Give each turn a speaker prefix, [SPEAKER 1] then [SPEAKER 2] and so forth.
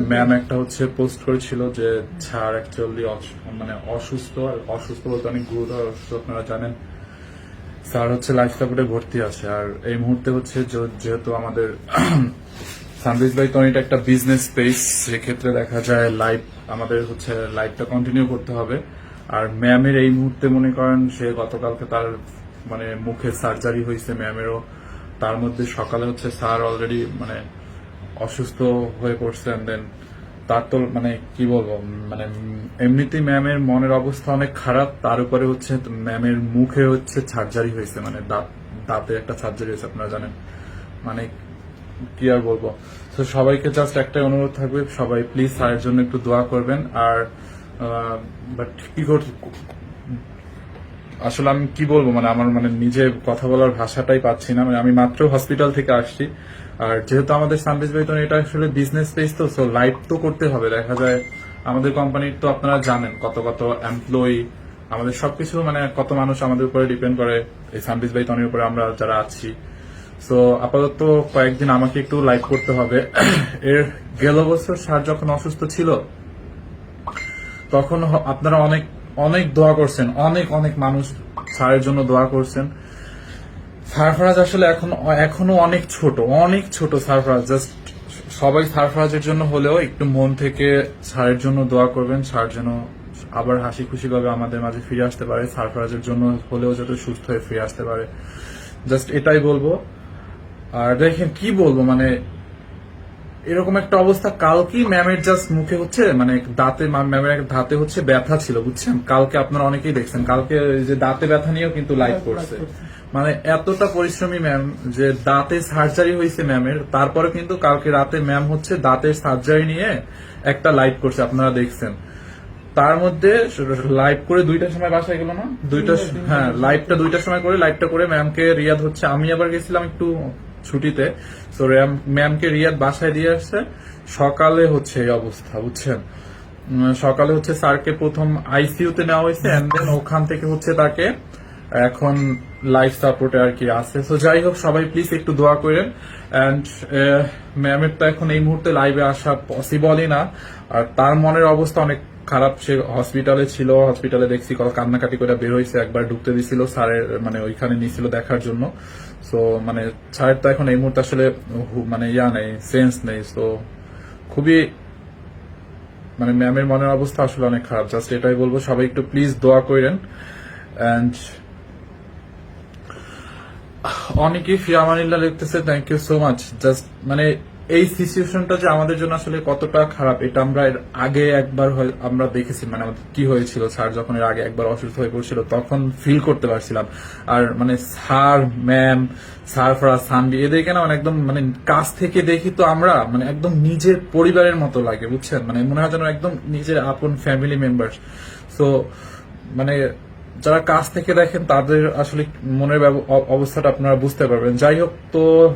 [SPEAKER 1] Ma'am, একটা হচ্ছে post করেছিল যে ছাড় অ্যাকচুয়ালি মানে অসুস্থ, আর অসুস্থ বলতে অনেক গুরুতর অসুস্থ, আপনারা জানেন। স্যার হচ্ছে লাইফ সাপোর্টে ভর্তি আছে। আর এই মুহূর্তে হচ্ছে যেহেতু আমাদের সানবিজ বাই টনিটা একটা বিজনেস স্পেস সেক্ষেত্রে দেখা যায় লাইভ আমাদের হচ্ছে লাইভটা কন্টিনিউ করতে হবে। আর ম্যামের এই মুহূর্তে মনে করেন সে গতকালকে তার মানে মুখে সার্জারি হয়েছে ম্যামেরও। তার মধ্যে সকালে হচ্ছে স্যার অলরেডি মানে অসুস্থ হয়ে পড়ছেন দেন তার তো মানে কি বলব মানে এমনিতেই ম্যামের মনের অবস্থা অনেক খারাপ, তার উপরে হচ্ছে ম্যামের মুখে হচ্ছে সার্জারি হয়েছে মানে দাঁত, দাঁতে একটা সার্জারি হয়েছে, আপনারা জানেন। মানে কি আর বলব? তো সবাইকে জাস্ট একটাই অনুরোধ থাকবে, সবাই প্লিজ স্যারের জন্য একটু দোয়া করবেন, আর বাট কি কর আসলে আমি কি বলব মানে আমার মানে নিজে কথা বলার ভাষাটাই পাচ্ছি না মানে আমি মাত্র হসপিটাল থেকে আসছি। আর যেহেতু আমাদের সানবিজ বেতন এটা আসলে বিজনেস স্পেস তো সো লাইভ তো করতে হবে। দেখা যায় আমাদের কোম্পানির তো আপনারা জানেন কত কত এমপ্লয়ি আমাদের সবকিছু মানে কত মানুষ আমাদের উপরে ডিপেন্ড করে। এই সানবিজ বেতনের উপরে আমরা যারা আছি। সো আপাতত কয়েকদিন আমাকে একটু লাইভ করতে হবে। এর গেল বছর স্যার যখন অসুস্থ ছিল, তখন আপনারা অনেক অনেক দোয়া করছেন। অনেক অনেক মানুষ স্যারের জন্য দোয়া করছেন। সারফরাজ আসলে এখন, এখনও অনেক ছোট অনেক ছোট সারফরাজ। জাস্ট সবাই সারফরাজের জন্য হলেও একটু মন থেকে সারের জন্য দোয়া করবেন সার যেন আবার হাসি খুশি ভাবে আমাদের মাঝে ফিরে আসতে পারে, সারফরাজের জন্য হলেও যাতে সুস্থ হয়ে ফিরে আসতে পারে। জাস্ট এটাই বলব। আর দেখেন কি বলব মানে এরকম একটা অবস্থা। কালকেই ম্যামের জাস্ট মুখে হচ্ছে মানে দাঁতে ম্যামের দাঁতে হচ্ছে ব্যথা ছিল বুঝছেন? কালকে আপনারা অনেকেই দেখছেন। কালকে যে দাঁতে ব্যথা নিয়েও কিন্তু লাইভ করছে। মানে এতটা পরিশ্রমী ম্যাম যে দাঁতে সার্জারি হয়েছে ম্যামের তারপরে কিন্তু কালকে রাতে ম্যাম হচ্ছে দাঁতের সার্জারি নিয়ে একটা লাইভ করছে আপনারা দেখছেন। তার মধ্যে লাইভ করে দুইটার সময় বাসায় গেল না? দুইটা হ্যাঁ লাইভটা দুইটার সময় করে লাইভটা করে ম্যামকে রিয়াদ হচ্ছে। আমি আবার গেছিলাম একটু ছুটিতে। তো ম্যামকে রিয়াদ বাসায় দিয়ে আসছে। সকালে হচ্ছে এই অবস্থা, বুঝছেন? সকালে হচ্ছে স্যারকে প্রথম আইসিইউতে নেওয়া হয়েছে এন্ড দেন ওখান থেকে হচ্ছে তাকে এখন লাইফ সাপোর্টে আর কি আছে। তো যাই হোক, সবাই প্লিজ একটু দোয়া করেন। অ্যান্ড ম্যামের তো এখন এই মুহূর্তে লাইভে আসা পসিবলই না। আর তার মনের অবস্থা অনেক খারাপ, সে হসপিটালে ছিল হসপিটালে দেখছি কত কান্নাকাটি করে বের হয়েছে একবার ঢুকতে দিছিল, স্যারের মানে ওইখানে নিছিল দেখার জন্য। সো মানে স্যারের তো এখন এই মুহূর্তে আসলে মানে ইয়া নেই সেন্স নেই। তো খুবই মানে ম্যামের মনের অবস্থা আসলে অনেক খারাপ। জাস্ট এটাই বলব, সবাই একটু প্লিজ দোয়া করেন। অ্যান্ড অনেকেই ফিয়ামানিল্লাহ লিখতেছে thank you so much just মানে এই সিচুয়েশনটা যে আমাদের জন্য আসলে কতটা খারাপ, এটা আমরা এর আগে একবার আমরা দেখেছি মানে আমাদের কি হয়েছিল, স্যার যখন এর আগে একবার অসুস্থ হয়ে পড়ছিল, তখন ফিল করতে পারছিলাম। আর মানে স্যার ম্যাম স্যার ফরা সানবি এদেরকে না মানে একদম মানে কাছ থেকে দেখি তো আমরা মানে একদম নিজের পরিবারের মতো লাগে, বুঝছেন? মানে মনে হয় যেন একদম নিজের আপন ফ্যামিলি মেম্বার সো মানে যারা কাছ থেকে দেখেন, তাদের আসলে মনের অবস্থাটা আপনারা বুঝতে পারবেন। যাই হোক, তো